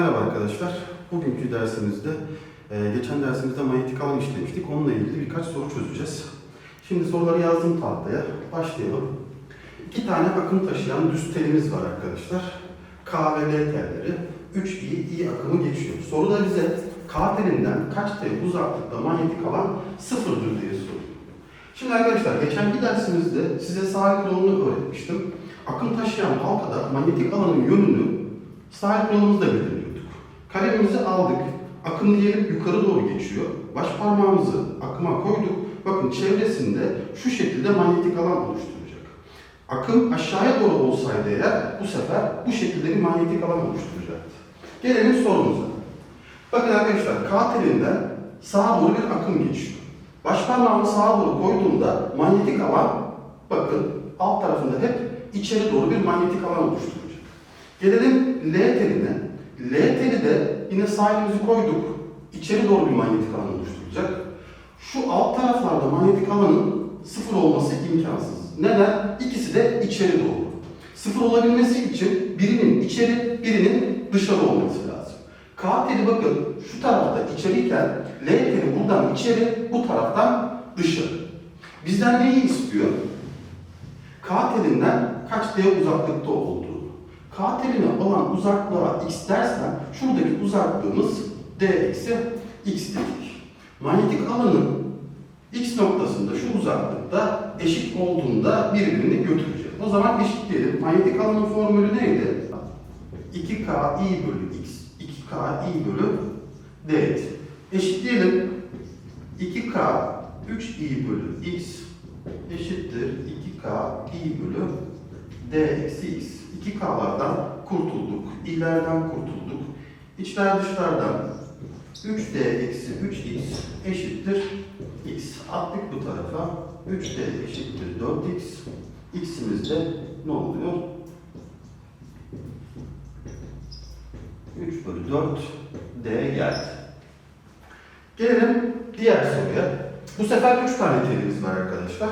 Merhaba arkadaşlar. Bugünkü dersimizde, e, geçen dersimizde manyetik alan işlemiştik. Onunla ilgili birkaç soru çözeceğiz. Şimdi soruları yazdım tahtaya. Başlayalım. İki tane akım taşıyan düz telimiz var arkadaşlar. K ve L telleri. 3 I, akımı geçiyor. Soruda bize K telinden kaç tel uzaklıkta manyetik alan sıfırdır diye soruyor. Şimdi arkadaşlar geçenki dersimizde size sahil kuralını öğretmiştim. Akım taşıyan halkada manyetik alanın yönünü sahil kuralımızda belirliyorduk. Kalemimizi aldık. Akım diyelim yukarı doğru geçiyor. Baş parmağımızı akıma koyduk. Bakın çevresinde şu şekilde manyetik alan oluşturacak. Akım aşağıya doğru olsaydı eğer bu sefer bu şekilde bir manyetik alan oluşturacaktı. Gelelim sorumuza. Bakın arkadaşlar K telinden sağa doğru bir akım geçiyor. Baş parmağımı sağa doğru koyduğumda manyetik alan bakın alt tarafında hep içeri doğru bir manyetik alan oluşturacak. Gelelim L teline. L teli de yine sağ elimizi koyduk. İçeri doğru bir manyetik alan oluşturacak. Şu alt taraflarda manyetik alanın sıfır olması imkansız. Neden? İkisi de içeri doğru. Sıfır olabilmesi için birinin içeri, birinin dışarı olması lazım. K teli bakın şu tarafta içeriyken L teli buradan içeri, bu taraftan dışarı. Bizden neyi istiyor? K telinden kaç D uzaklıkta olduğunu. K olan uzaklığa x dersen şuradaki uzaklığımız D eksi x dedik. Manyetik alanın x noktasında şu uzaklıkta eşit olduğunda birbirini götürecek. O zaman eşitleyelim. Manyetik alanın formülü neydi? 2K i bölü x. 2K i bölü d. Eşitleyelim. 2K 3i bölü x eşittir 2K i bölü d eksi x. 2K'lardan kurtulduk. i'lerden kurtulduk. İçler dışlardan 3D eksi 3x eşittir x. Attık bu tarafa. 3D eşittir 4x. x'imiz de ne oluyor? 3 bölü 4 D geldi. Gelelim diğer soruya. Bu sefer 3 tane telimiz var arkadaşlar.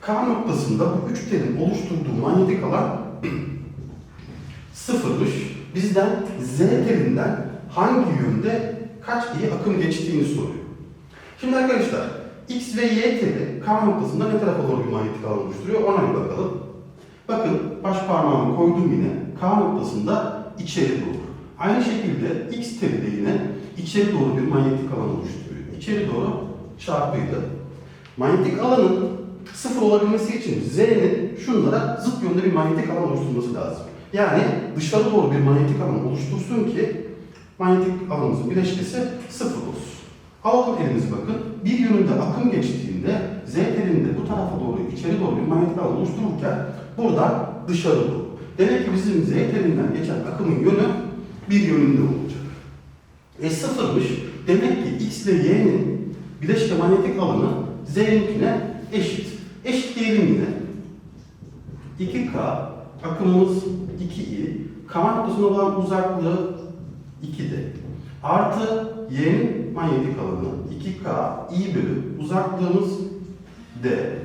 K noktasında bu 3 telin oluşturduğu manyetik alan sıfırmış. Bizden Z telinden hangi yönde kaç iyi akım geçtiğini soruyor. Şimdi arkadaşlar X ve Y teli K noktasında ne tarafa doğru bir manyetik alan oluşturuyor ona bir bakalım. Bakın baş parmağımı koydum yine K noktasında içeri doğru. Aynı şekilde X teli de yine içeri doğru bir manyetik alan oluşturuyor. İçeri doğru çarpıydı. Manyetik alanın sıfır olabilmesi için Z'nin şunlara zıt yönde bir manyetik alan oluşturması lazım. Yani dışarı doğru bir manyetik alan oluştursun ki manyetik alanımızın bileşkesi sıfır olsun. Alalım elimizi bakın. Bir yönünde akım geçtiğinde Z telinde bu tarafa doğru, içeri doğru bir manyetik alan oluştururken buradan dışarı doğru. Demek ki bizim Z telinden geçen akımın yönü bir yönünde olacak. E sıfırmış. Demek ki X ile Y'nin bileşke manyetik alanı Z'ninkine eşit. Eşit diyelim yine. 2K akımımız 2i, K noktasına olan uzaklığı 2'de. Artı y'nin manyetik alanı 2k i bölü uzaklığımız d.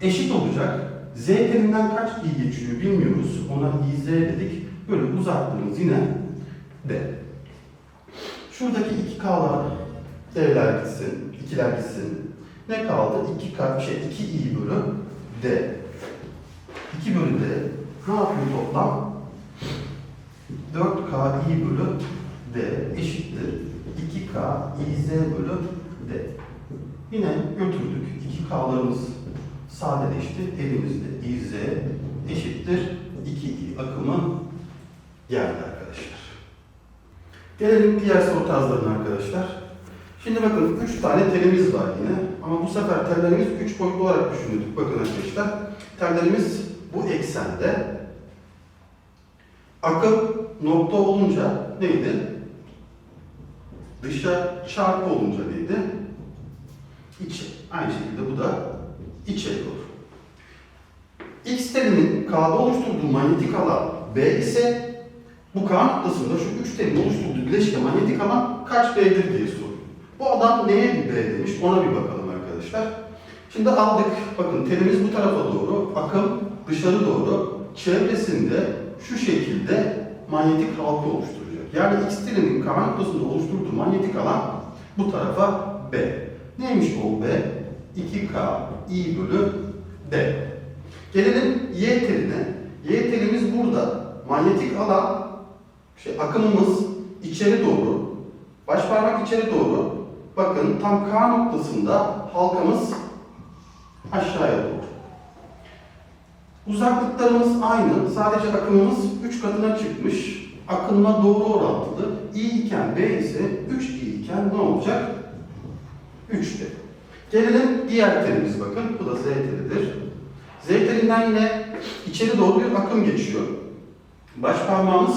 Eşit olacak. Z telinden kaç i geçiyor bilmiyoruz. Ona iz dedik. Böyle uzaklığımız yine d. Şuradaki 2k'lar d'ler gitsin, 2'ler gitsin. Ne kaldı? 2k şey 2i bölü d. 2 bölü d ne yapıyor toplam? 4K i bölü D eşittir 2K iz bölü D. Yine götürdük. 2K'larımız sadeleşti. Elimizde iz eşittir 2i akımı geldi arkadaşlar. Gelelim diğer soru tarzlarına arkadaşlar. Şimdi bakın 3 tane telimiz var yine. Ama bu sefer tellerimiz 3 boyutlu olarak düşünüyorduk. Bakın arkadaşlar. Tellerimiz bu eksende akım nokta olunca neydi? Dışa çarpı olunca neydi? İçe. Aynı şekilde bu da içe doğru. X telinin K'da oluşturduğu manyetik alan B ise bu K noktasında şu üç telin oluşturduğu bileşke manyetik alan kaç B'dir diye soruyor. Bu adam neye bir B demiş ona bir bakalım arkadaşlar. Şimdi aldık. Bakın telimiz bu tarafa doğru. Akım dışarı doğru. Çevresinde şu şekilde manyetik halka oluşturacak. Yani X telinin K noktasında oluşturduğu manyetik alan bu tarafa B. Neymiş o B? 2K I bölü D. Gelelim Y teline. Y telimiz burada. Manyetik alan, şey, akımımız içeri doğru. Baş parmak içeri doğru. Bakın tam K noktasında halkamız aşağıya doğru. Uzaklıklarımız aynı. Sadece akımımız 3 katına çıkmış. Akımla doğru orantılı. I iken B ise 3 I iken ne olacak? 3'te. Gelelim diğer telimiz bakın. Bu da Z telidir. Z telinden yine içeri doğru bir akım geçiyor. Baş parmağımız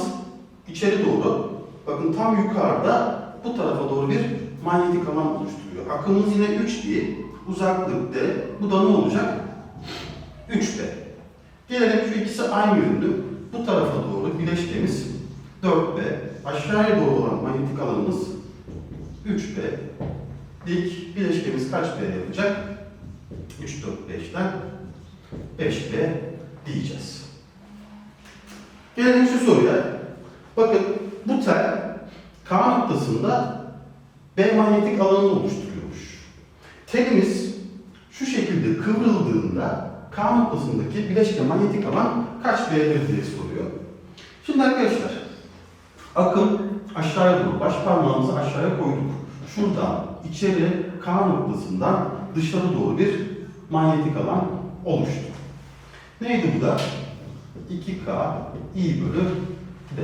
içeri doğru. Bakın tam yukarıda bu tarafa doğru bir manyetik alan oluşturuyor. Akımımız yine 3i, uzaklık d. Bu da ne olacak? 3b. Gelelim şu ikisi aynı yönlü. Bu tarafa doğru bileşkemiz 4b. Aşağıya doğru olan manyetik alanımız 3b. Dik bileşkemiz kaç b yapacak? 3, 4, 5'ten 5b diyeceğiz. Gelelim şu soruya. Bakın bu tel K noktasında B manyetik alanını oluşturuyormuş. Telimiz şu şekilde kıvrıldığında K noktasındaki bileşke manyetik alan kaç B'dir diye soruyor. Şimdi arkadaşlar akım aşağıya doğru baş parmağımızı aşağıya koyduk. Şuradan içeri K noktasından dışarı doğru bir manyetik alan oluştu. Neydi bu da? 2K I bölü D.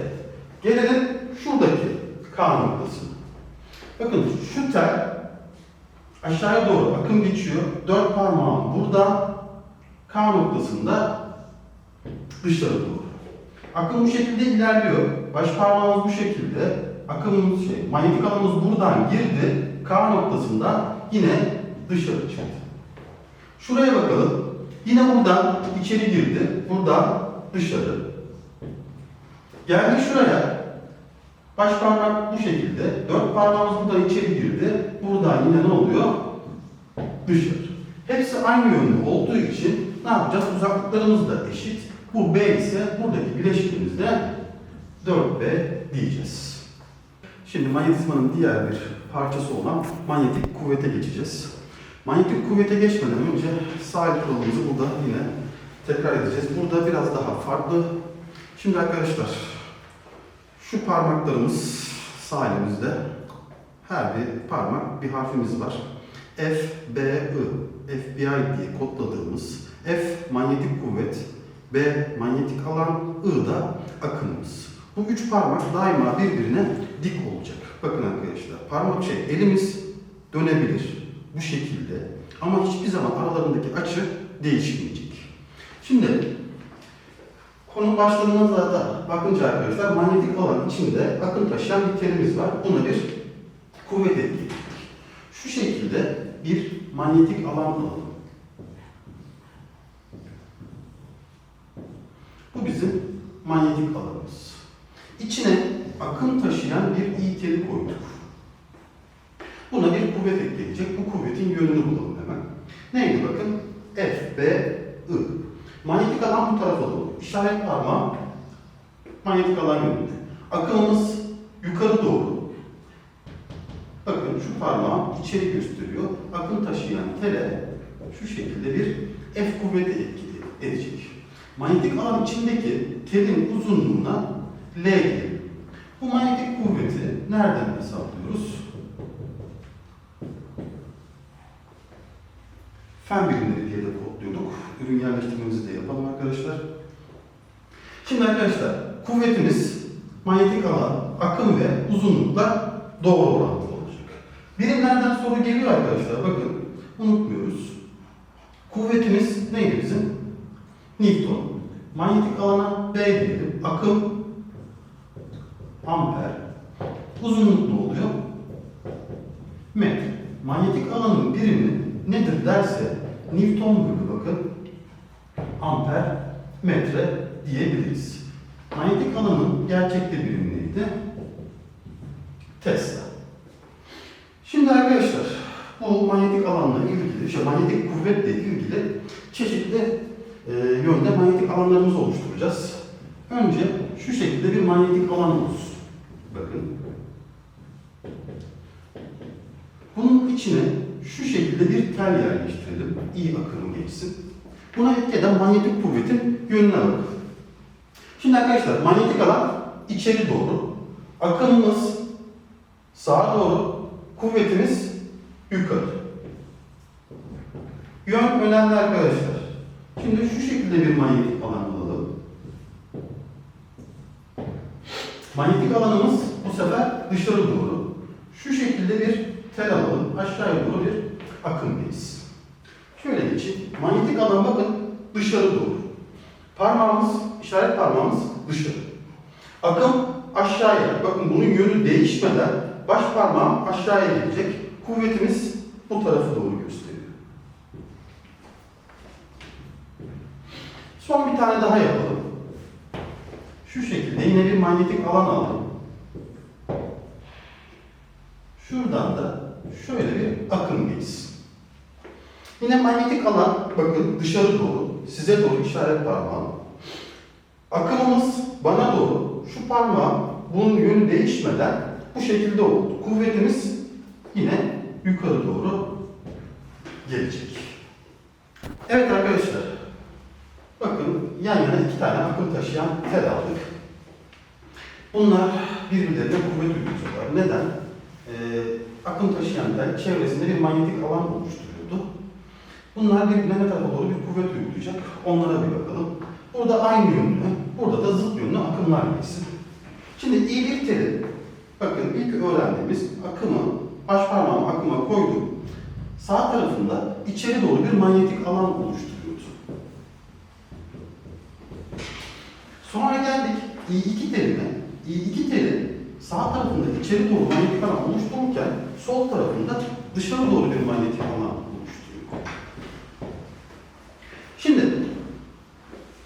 Gelelim şuradaki K noktasına. Bakın şu tel aşağıya doğru akım geçiyor. Dört parmağım burada. K noktasında dışarı doğru. Akım bu şekilde ilerliyor. Baş parmağımız bu şekilde. Akımımız şey, manyetik alanımız buradan girdi. K noktasında yine dışarı çıktı. Şuraya bakalım. Yine buradan içeri girdi. Buradan dışarı. Geldi şuraya. Baş parmak bu şekilde. Dört parmağımız buradan içeri girdi. Buradan yine ne oluyor? Dışarı. Hepsi aynı yönde olduğu için ne yapacağız? Uzaklıklarımız da eşit. Bu B ise buradaki bileşkimizde 4B diyeceğiz. Şimdi manyetizmanın diğer bir parçası olan manyetik kuvvete geçeceğiz. Manyetik kuvvete geçmeden önce sahil kuralımızı burada yine tekrar edeceğiz. Burada biraz daha farklı. Şimdi arkadaşlar şu parmaklarımız sağ elimizde. Her bir parmak bir harfimiz var. F, B, I, FBI diye kodladığımız F manyetik kuvvet, B manyetik alan, I da akımımız. Bu üç parmak daima birbirine dik olacak. Bakın arkadaşlar parmak şey elimiz dönebilir bu şekilde ama hiçbir zaman aralarındaki açı değişmeyecek. Şimdi konu başlığına da bakınca arkadaşlar manyetik alan içinde akım taşıyan bir telimiz var. Buna bir kuvvet ekleyecek. Şu şekilde bir manyetik alan alalım. Bu bizim manyetik alanımız. İçine akım taşıyan bir iyi teli koyduk. Buna bir kuvvet ekleyecek. Bu kuvvetin yönünü bulalım hemen. Neydi bakın? F, B, I. Manyetik alan bu tarafa doğru. İşaret parmağı manyetik alan yönünde. Akımımız yukarı doğru. Bakın şu parmağım içeri gösteriyor. Akım taşıyan tele şu şekilde bir F kuvveti etkili edecek. Manyetik alan içindeki telin uzunluğuna L diyelim. Bu manyetik kuvveti nereden hesaplıyoruz? Fen birimleri diye de kodluyorduk. Ürün yerleştirmemizi de yapalım arkadaşlar. Şimdi arkadaşlar kuvvetimiz manyetik alan, akım ve uzunlukla doğru orantılı olacak. Birimlerden soru geliyor arkadaşlar. Bakın unutmuyoruz. Kuvvetimiz neydi bizim? Newton. Manyetik alana B diyelim. Akım amper. Uzunluk ne oluyor? Metre. Manyetik alanın birimi nedir derse Newton bölü bakın amper metre diyebiliriz. Manyetik alanın gerçekte birimi neydi? Tesla. Şimdi arkadaşlar bu manyetik alanla ilgili, işte manyetik kuvvetle ilgili çeşitli yönde manyetik alanlarımızı oluşturacağız. Önce şu şekilde bir manyetik alan olsun. Bakın. Bunun içine şu şekilde bir tel yerleştirelim. İyi akım geçsin. Buna etki manyetik kuvvetin yönüne bakalım. Şimdi arkadaşlar manyetik alan içeri doğru. Akımımız sağa doğru. Kuvvetimiz yukarı. Yön önemli arkadaşlar. Şimdi şu şekilde bir manyetik alan alalım. Manyetik alanımız bu sefer dışarı doğru. Şu şekilde bir tel alalım. Aşağıya doğru bir akım geçsin. Şöyle geçeyim. Manyetik alan bakın dışarı doğru. Parmağımız, işaret parmağımız dışarı. Akım aşağıya. Bakın bunun yönü değişmeden baş parmağım aşağıya gelecek. Kuvvetimiz bu tarafa doğru gösteriyor. Son bir tane daha yapalım. Şu şekilde yine bir manyetik alan alalım. Şuradan da şöyle bir akım geçsin. Yine manyetik alan bakın dışarı doğru, size doğru işaret parmağım. Akımımız bana doğru, şu parmağım bunun yönü değişmeden bu şekilde oldu. Kuvvetimiz yine yukarı doğru gelecek. Evet arkadaşlar, yan yana iki tane akım taşıyan tel aldık. Bunlar birbirlerine kuvvet uyguluyorlar. Neden? Ee, akım taşıyan tel çevresinde bir manyetik alan oluşturuyordu. Bunlar birbirine ne tarafa doğru bir kuvvet uygulayacak. Onlara bir bakalım. Burada aynı yönlü, burada da zıt yönlü akımlar geçsin. Şimdi iyi bir telin, bakın ilk öğrendiğimiz akımı, baş parmağımı akıma koydum. Sağ tarafında içeri doğru bir manyetik alan oluşturuyordu. Sonra geldik I2 teline. I2 telin sağ tarafında içeri doğru manyetik alan oluştururken sol tarafında dışarı doğru bir manyetik alan oluşturuyor. Şimdi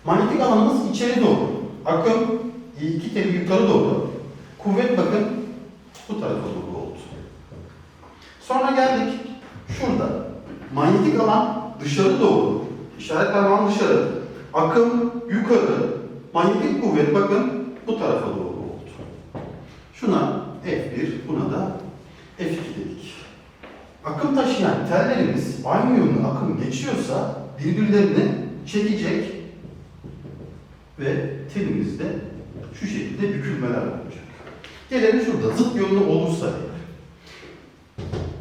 manyetik alanımız içeri doğru. Akım I2 teli yukarı doğru. Kuvvet bakın bu tarafa doğru oldu. Sonra geldik şurada. Manyetik alan dışarı doğru. İşaret parmağım dışarı. Akım yukarı. Manyetik kuvvet bakın bu tarafa doğru oldu. Şuna F1, buna da F2 dedik. Akım taşıyan tellerimiz aynı yönlü akım geçiyorsa birbirlerini çekecek ve telimizde şu şekilde bükülmeler olacak. Gelelim şurada zıt yönlü olursa.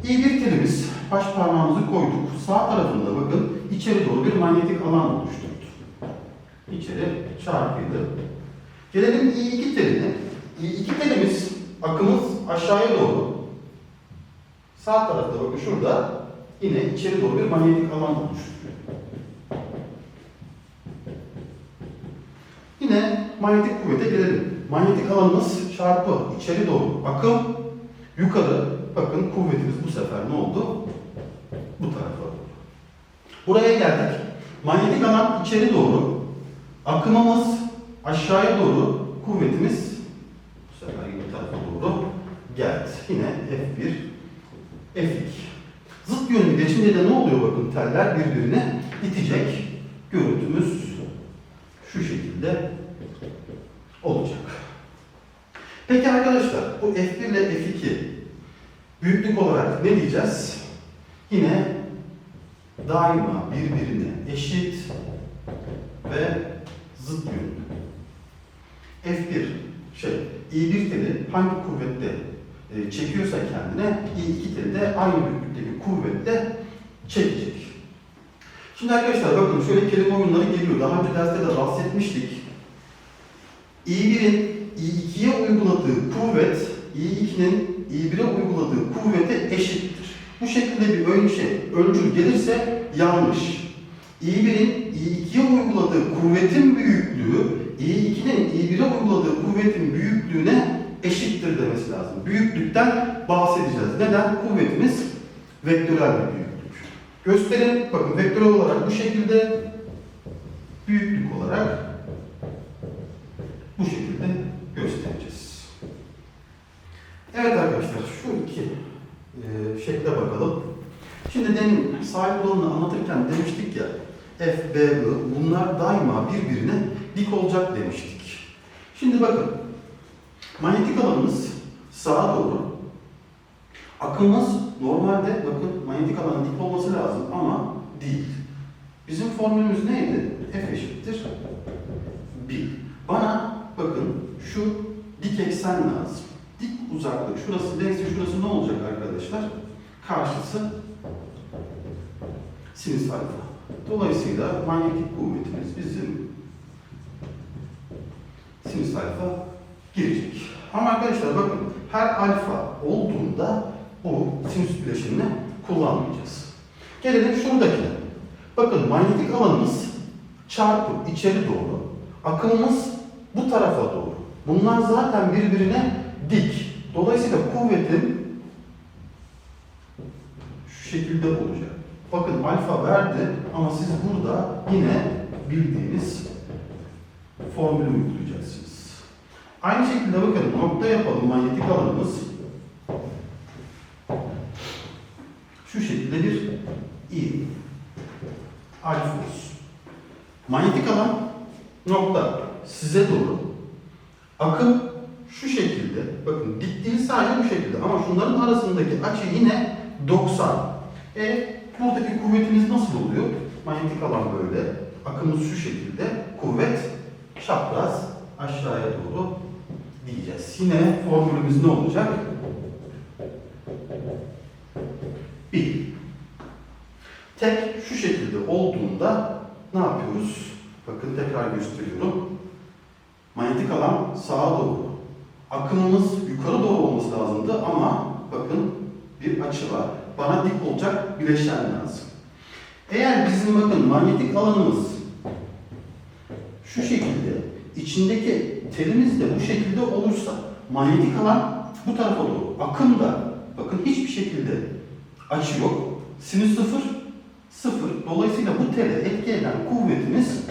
İyi bir telimiz baş parmağımızı koyduk. Sağ tarafında bakın içeri doğru bir manyetik alan oluşturdu. İçeri çarpıydı. Gelelim I2 teline. I2 telimiz akımız aşağıya doğru. Sağ tarafta bakın şurada yine içeri doğru bir manyetik alan oluşturuyor. Yine manyetik kuvvete gelelim. Manyetik alanımız çarpı içeri doğru. Akım yukarı. Bakın kuvvetimiz bu sefer ne oldu? Bu tarafa doğru. Buraya geldik. Manyetik alan içeri doğru. Akımımız aşağıya doğru. Kuvvetimiz bu sefer yine tarafa doğru geldi. Yine F1, F2. Zıt yönlü geçince de ne oluyor bakın teller birbirine itecek. Görüntümüz şu şekilde olacak. Peki arkadaşlar bu F1 ile F2 büyüklük olarak ne diyeceğiz? Yine daima birbirine eşit ve zıt yönlü. F1 şey I1 teli hangi kuvvette e, çekiyorsa kendine I2 teli de aynı büyüklükteki kuvvetle çekecek. Şimdi arkadaşlar bakın şöyle kelime oyunları geliyor. Daha önce derste de bahsetmiştik. I1'in I2'ye uyguladığı kuvvet I2'nin I1'e uyguladığı kuvvete eşittir. Bu şekilde bir ön şey, öncül gelirse yanlış. I1'in I2'ye uyguladığı kuvvetin büyüklüğü I2'nin I1'e uyguladığı kuvvetin büyüklüğüne eşittir demesi lazım. Büyüklükten bahsedeceğiz. Neden? Kuvvetimiz vektörel bir büyüklük. Gösterin. Bakın vektörel olarak bu şekilde büyüklük olarak bu şekilde göstereceğiz. Evet arkadaşlar şu iki e, şekle bakalım. Şimdi demin sahip olanını anlatırken demiştik ya F, B, I bunlar daima birbirine dik olacak demiştik. Şimdi bakın. Manyetik alanımız sağa doğru. Akımımız normalde bakın manyetik alanın dik olması lazım ama değil. Bizim formülümüz neydi? F eşittir 1. Bana bakın şu dik eksen lazım. Dik uzaklık şurası neyse şurası ne olacak arkadaşlar? Karşısı sinüs alfa. Dolayısıyla manyetik kuvvetimiz bizim sinüs alfa girecek. Ama arkadaşlar bakın her alfa olduğunda bu sinüs bileşimini kullanmayacağız. Gelelim şuradakine. Bakın manyetik alanımız çarpı içeri doğru, akımımız bu tarafa doğru. Bunlar zaten birbirine dik. Dolayısıyla kuvvetim şu şekilde olacak. Bakın alfa verdi ama siz burada yine bildiğiniz formülü uygulayacaksınız. Aynı şekilde bakın nokta yapalım manyetik alanımız şu şekilde bir i alfa. Manyetik alan nokta size doğru. Akım şu şekilde. Bakın dik değil sadece bu şekilde ama şunların arasındaki açı yine 90. E buradaki kuvvetimiz nasıl oluyor? Manyetik alan böyle. Akımız şu şekilde. Kuvvet çapraz aşağıya doğru diyeceğiz. Yine formülümüz ne olacak? 1. Tek şu şekilde olduğunda ne yapıyoruz? Bakın tekrar gösteriyorum. Manyetik alan sağa doğru. Akımımız yukarı doğru olması lazımdı ama bakın bir açı var. Bana dik olacak bileşen lazım. Eğer bizim bakın manyetik alanımız şu şekilde, içindeki telimiz de bu şekilde olursa manyetik alan bu tarafa doğru. Akım da bakın hiçbir şekilde açı yok. Sinüs sıfır, sıfır. Dolayısıyla bu tele etki eden kuvvetimiz